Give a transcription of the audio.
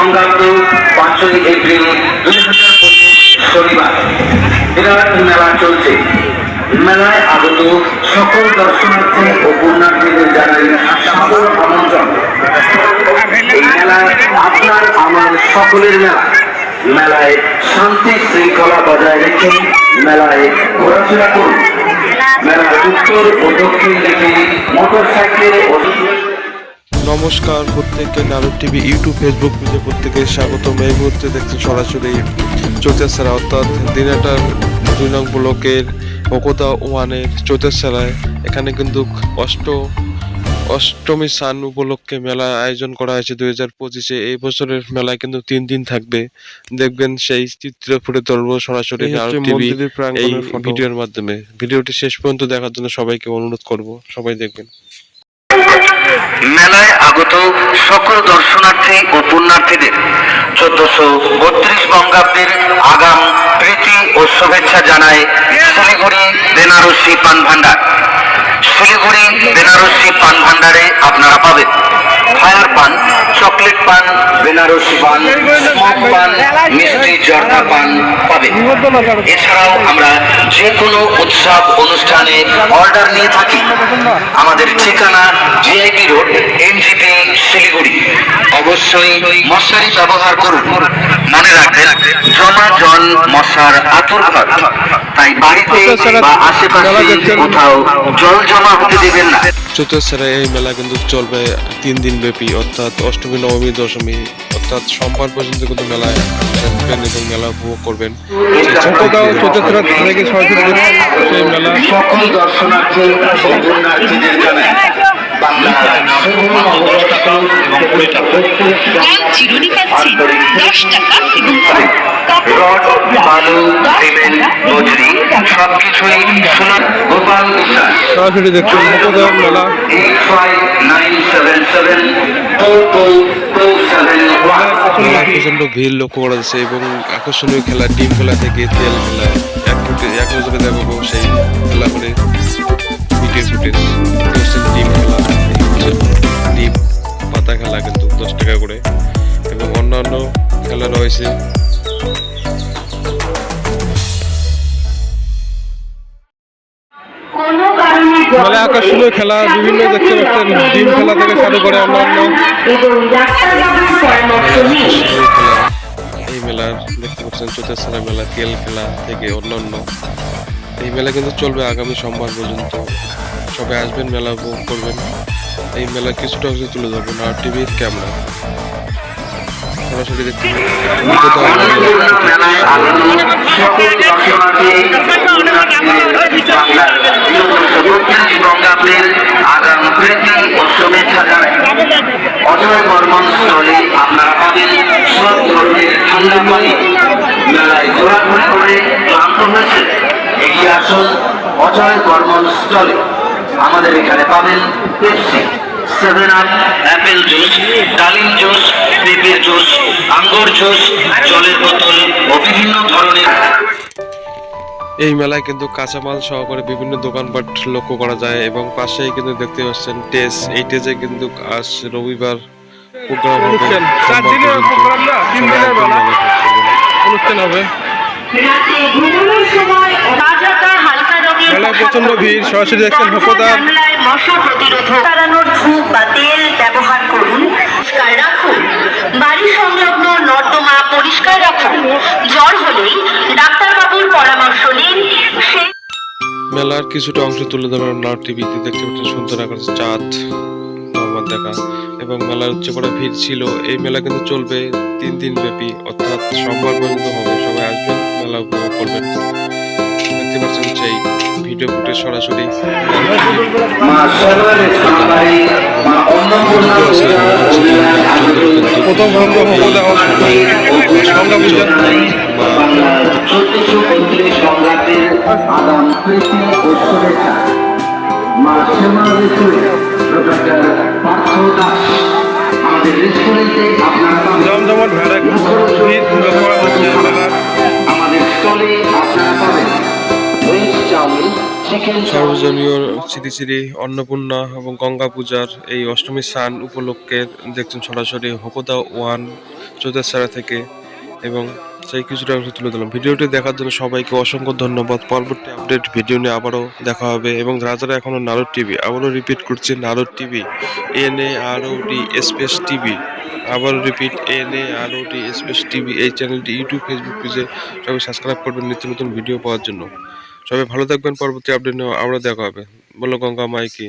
বঙ্গাব্দ পাঁচই এপ্রিল দুই হাজার পঁচিশ শনিবার। বিরাট মেলা চলছে। মেলায় আগত সকল দর্শনার্থী ও পুণ্যার্থীদের জানাই সাদর আমন্ত্রণ। এই মেলা আপনার, আমার সকলের মেলা। মেলায় শান্তি শৃঙ্খলা বজায় রেখে মেলায় ঘোরাফেরা করুন। মেলার উত্তর ও দক্ষিণ দিকে মোটর সাইকেল ও নমস্কার প্রত্যেককে নারদ টিভি ইউটিউব ফেসবুক পেজে প্রত্যেকে স্বাগতম। এই মুহূর্তে দেখছেন সরাসরি চৌতেছাড়া অর্থাৎ দিনাটার দুই নং ব্লকের ওকদা ওয়ানের চৌতেছাড়ায় এখানে কিন্তু অষ্ট অষ্টমী সান উপলক্ষে মেলা আয়োজন করা হয়েছে দুই হাজার পঁচিশে। এই বছরের মেলায় কিন্তু তিন দিন থাকবে। দেখবেন সেই চিত্র ফুটে তুলবো সরাসরি এই। ভিডিওর মাধ্যমে। ভিডিওটি শেষ পর্যন্ত দেখার জন্য সবাইকে অনুরোধ করব। সবাই দেখবেন। মেলায় আগত সকল দর্শনার্থী ও পুণ্যার্থীদের চোদ্দশো বত্রিশ বঙ্গাব্দের আগাম প্রীতি ও শুভেচ্ছা জানায় শিলিগুড়ি বেনারসি পান ভান্ডার শিলিগুড়ি বেনারসি পান ভান্ডারে আপনারা পাবেন ফায়ার পান, চকলেট পান, বেনারসি পান, স্মোক পান, মিষ্টি জর্দা পান পাবেন। এছাড়াও আমরা যে কোনো অনুষ্ঠানে অর্ডার নিয়ে থাকি। আমাদের ঠিকানা জিআইপি রোড এনজিপি শিলিগুড়ি। অবশ্যই মশারি ব্যবহার করুন। মনে রাখবেন জমা জল মশার আতুর ঘর। তাই বাড়িতে বা আশেপাশে কোথাও জল জমা হতে দেবেন না। চতুর্থেরা এই মেলা কিন্তু চলবে তিন দিন ব্যাপী অর্থাৎ অষ্টমী নবমী দশমী অর্থাৎ সোমবার পর্যন্ত কিন্তু মেলায় এবং মেলা উপভোগ করবেন। ছোটদাও চতুর্থরা থেকে সরাসরি সেই মেলা সকল দর্শনার্থী ও পুণ্যার্থীদের জানাই সরাসরি মেলা মেলায় প্রচণ্ড ভিড় লক্ষ্য করা যাচ্ছে এবং আকর্ষণীয় খেলা ডিম খেলা থেকে তেল খেলা এক ফুটে নজরে দেখাবো সেই খেলা করে ভিডিও ফুটেজ দেখছেন ডিম খেলা ডিম পাতা খেলা কিন্তু দশ টাকা করে। এবং অন্যান্য খেলা রয়েছে। মেলায় আকর্ষণীয় খেলা বিভিন্ন দেখতে পাচ্ছেন ডিম খেলা থেকে শুরু করে অন্যান্য খেলা। মেলার, দেখতে পাচ্ছেন চোদ্দাছাড়া মেলা, তেল খেলা থেকে অন্যান্য। এই মেলা কিন্তু চলবে আগামী সোমবার পর্যন্ত। সবাই আসবেন, মেলা উপভোগ করবেন। এই মেলা কিছুটা অংশ তুলে ধরবেন। আর টিভির ক্যামেরা। সরাসরি দেখতে অজয় বর্মন আপনারা পাবেন। সব ধরনের ঠান্ডা পানি। মেলায় ঘোরাঘুরি করে ক্লান্ত হয়েছে এগিয়ে আসুন অজয় বর্মন স্থলে আমাদের এখানে পাবেন Pepsi, seven up, apple juice, ডালিম জুস, পেঁপের জুস, আঙ্গুর জুস, জলের বোতল ও বিভিন্ন ধরনের এই মেলায় কিন্তু কাঁচামাল সহকারে বিভিন্ন দোকানপাট লক্ষ্য করা যায় এবং পাশেই কিন্তু দেখতে পাচ্ছেন টেস। এই টেজে কিন্তু আজ রবিবার প্রোগ্রাম অনুষ্ঠান। হবে। মেলায় প্রচণ্ড ভিড়, সরাসরি দেখছেন ব্যবহার করুন রাখুন। বাড়ি সংলগ্ন নর্দমা পরিষ্কার রাখুন। জ্বর হলেই সেই মেলার কিছুটা অংশ তুলে ধরার নার টিভিতে দেখতে পাচ্ছেন সুন্দর আকার চাঁদ আমার দেখা এবং মেলার উচ্চ করা ভিড় ছিল। এই মেলা কিন্তু চলবে তিন দিন ব্যাপী অর্থাৎ সোমবার পর্যন্ত হবে। সবাই আসবেন মেলা উপভোগ করবেন। দেখতে পাচ্ছেন সেই ভিডিও ফুটে সরাসরি। প্রথম সর্বজনীয় শ্রী শ্রী অন্নপূর্ণা এবং গঙ্গা পূজার এই অষ্টমী স্নান উপলক্ষে দেখছেন সরাসরি হকদা ওয়ান চোদ্দাছাড়া থেকে এবং সেই কিছুটা অংশ তুলে দিলাম ভিডিওটি দেখার জন্য সবাইকে অসংখ্য ধন্যবাদ। পরবর্তী আপডেট ভিডিও নিয়ে আবারও দেখা হবে এবং যারা এখনও নারদ টিভি, আবারও রিপিট করছে, Narad TV N A R O D space TV, আবারও repeat N A R O D space TV, এই চ্যানেলটি, ইউটিউব, ফেসবুক পেজে সবাই সাবস্ক্রাইব করবেন নিত্য নতুন ভিডিও পাওয়ার জন্য। সবাই ভালো থাকবেন, পরবর্তী আপডেট নিয়ে আবারও দেখা হবে। বলো গঙ্গা মাইকি।